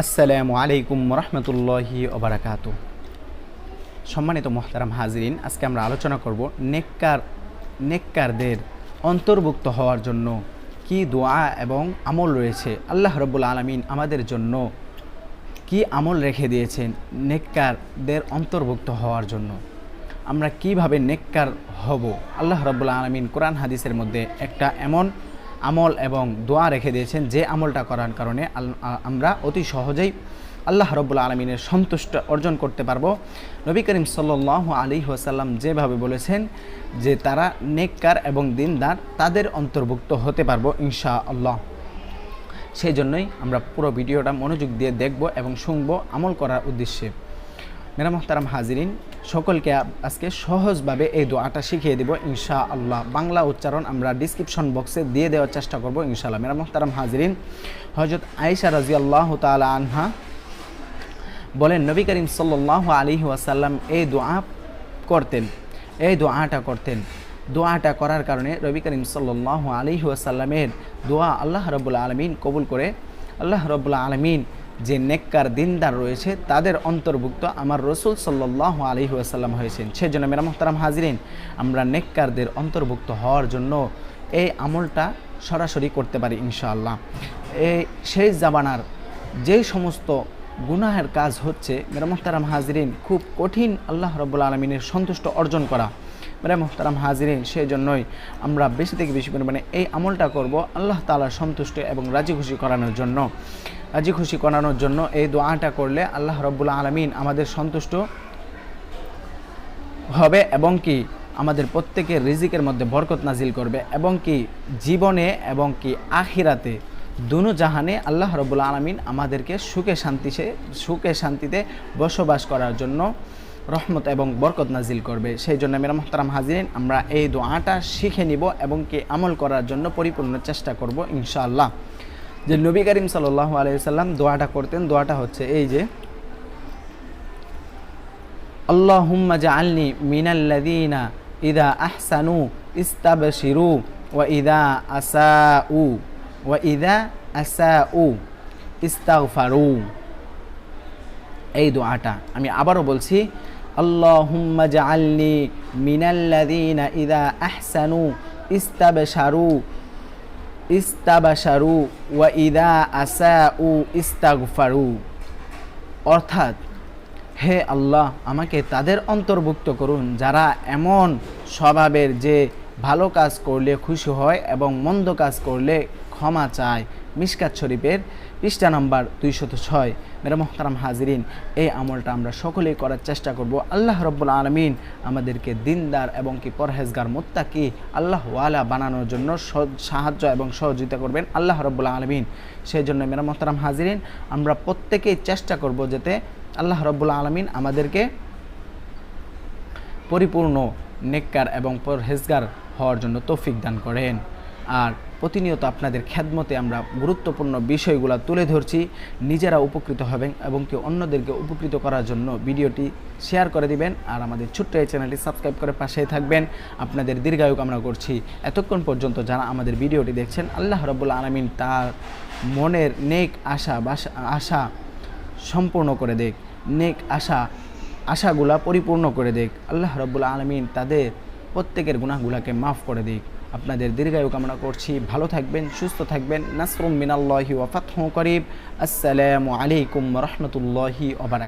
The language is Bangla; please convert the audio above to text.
আসসালামু আলাইকুম রহমতুল্লাহি ওবরাকাতু সম্মানিত মোহতারাম হাজরিন, আজকে আমরা আলোচনা করব নেককার, নেককারদের অন্তর্ভুক্ত হওয়ার জন্য কি দোয়া এবং আমল রয়েছে। আল্লাহ রব্বুল আলমিন আমাদের জন্য কি আমল রেখে দিয়েছেন নেককারদের অন্তর্ভুক্ত হওয়ার জন্য? আমরা কীভাবে নেককার হব? আল্লাহ রব্বুল আলমিন কোরআন হাদিসের মধ্যে একটা এমন আমল এবং দোয়া রেখে দিয়েছেন যে আমলটা করার কারণে আমরা অতি সহজেই আল্লাহ রব্বুল আলমিনের সন্তুষ্ট অর্জন করতে পারব। নবী করিম সাল্লাহ আলী ওসাল্লাম যেভাবে বলেছেন যে তারা নেককার এবং দিনদার তাদের অন্তর্ভুক্ত হতে পারব ইনশা আল্লাহ সেই জন্যই আমরা পুরো ভিডিওটা মনোযোগ দিয়ে দেখব এবং শুনব আমল করার উদ্দেশ্যে। মেরা মোহতারাম হাজিরিন, সকলকে আজকে সহজভাবে এই দোয়াটা শিখিয়ে দেব ইনশা আল্লাহ বাংলা উচ্চারণ আমরা ডিসক্রিপশন বক্সে দিয়ে দেওয়ার চেষ্টা করব ইনশাআল্লাহ। মেরা মোহতারাম হাজিরিন হজরত আয়েশা রাজি আল্লাহ তালা আনহা বলেন, নবী করিম সাল্লাহ আলী ওয়াসাল্লাম এই দোয়া করতেন, এই দোয়াটা করতেন। দোয়াটা করার কারণে রবি করিম সাল্লাহ আলী ওয়াসাল্লামের দোয়া আল্লাহ রবুল্লা আলমিন কবুল করে। আল্লাহ রবুল্লা আলমিন যে নেককার দিনদার রয়েছে, তাদের অন্তর্ভুক্ত আমার রসুল সাল্লাহ আলী ওয়াসাল্লাম হয়েছেন। সেজন্য মেরা মোহতারাম হাজিরিন, আমরা নেককারদের অন্তর্ভুক্ত হওয়ার জন্য এই আমলটা সরাসরি করতে পারি ইনশাআল্লাহ। এই সেই জামানার যে সমস্ত গুনাহের কাজ হচ্ছে মেরা মোহতারাম হাজিরিন, খুব কঠিন আল্লাহ রব্বুল আলমিনের সন্তুষ্ট অর্জন করা। মেরা মোহতারাম হাজিরিন সেই জন্যই আমরা বেশি থেকে বেশি পরিমাণে এই আমলটা করব আল্লাহ তালার সন্তুষ্ট এবং রাজি খুশি করানোর জন্য। রাজি খুশি করানোর জন্য এই দোয়াটা করলে আল্লাহ রব্বুল আলমিন আমাদের সন্তুষ্ট হবে এবং কি আমাদের প্রত্যেকের রিজিকের মধ্যে বরকত নাজিল করবে এবং কি জীবনে এবং কি আখিরাতে দুনো জাহানে আল্লাহ রবুল্লা আলমিন আমাদেরকে সুখে শান্তি সে সুখে শান্তিতে বসবাস করার জন্য রহমত এবং বরকত নাজিল করবে। সেই জন্য মেরা মোহতারাম হাজিরিন, আমরা এই দোয়াটা শিখে নিব এবং কি আমল করার জন্য পরিপূর্ণ চেষ্টা করব ইনশাআল্লাহ। যে নবী করিম সাল্লাহ আলাইসাল্লাম দোয়াটা করতেন, দোয়াটা হচ্ছে এই যে, আল্লাহুম্মা জাআলনি মিনাল্লাযিনা ইদা আহসানু ইস্তাবশিরু ওয়া ইদা আসাউ ওয়া ইদা আসাউ ইস্তাগফারু। এই দোয়াটা আমি আবারও বলছি, আল্লাহুম্মা জাআলনি মিনাল্লাযিনা ইদা আহসানু ইস্তাবশারু ইস্তাবশারু ওয়া আসা উ ইস্তাগফারু। অর্থাৎ, হে আল্লাহ, আমাকে তাদের অন্তর্ভুক্ত করুন যারা এমন স্বভাবের যে ভালো কাজ করলে খুশি হয় এবং মন্দ কাজ করলে ক্ষমা চায় মিসকাত শরীফের পৃষ্ঠা নম্বর দুইশত ছয়। মেরা মোহতারাম হাজিরিন, এই আমলটা আমরা সকলেই করার চেষ্টা করব। আল্লাহ রব্বুল আলমিন আমাদেরকে দিনদার এবং কি পরহেজগার মোত্তাকি, আল্লাহ ওয়ালা বানানোর জন্য সাহায্য এবং সহযোগিতা করবেন আল্লাহ রব্বুল আলমিন। সেই জন্য মেরা মোহতারাম হাজিরিন, আমরা প্রত্যেকেই চেষ্টা করব যাতে আল্লাহ রব্বুল আলমিন আমাদেরকে পরিপূর্ণ নেককার এবং পরহেজগার হওয়ার জন্য তৌফিক দান করেন। আর প্রতিনিয়ত আপনাদের খ্যাদমতে আমরা গুরুত্বপূর্ণ বিষয়গুলো তুলে ধরছি। নিজেরা উপকৃত হবেন এবং কি অন্যদেরকে উপকৃত করার জন্য ভিডিওটি শেয়ার করে দিবেন আর আমাদের ছোট্ট এই চ্যানেলটি সাবস্ক্রাইব করে পাশেই থাকবেন। আপনাদের দীর্ঘায়ু কামনা করছি। এতক্ষণ পর্যন্ত যারা আমাদের ভিডিওটি দেখছেন, আল্লাহ রব্বুল আলমিন তার মনের নেক আশা আশা সম্পূর্ণ করে দেখ। নেক আশা, আশাগুলা পরিপূর্ণ করে দেখ। আল্লাহ রব্বুল আলমিন তাদের প্রত্যেকের গুণাগুলাকে মাফ করে দিক আপনাদের দীর্ঘায়ু কামনা করছি। ভালো থাকবেন, সুস্থ থাকবেন। নাসরুম মিনাল্লাহি ওয়াফাত করিব। আসসালামু আলাইকুম রহমতুল্লাহি ওবারাক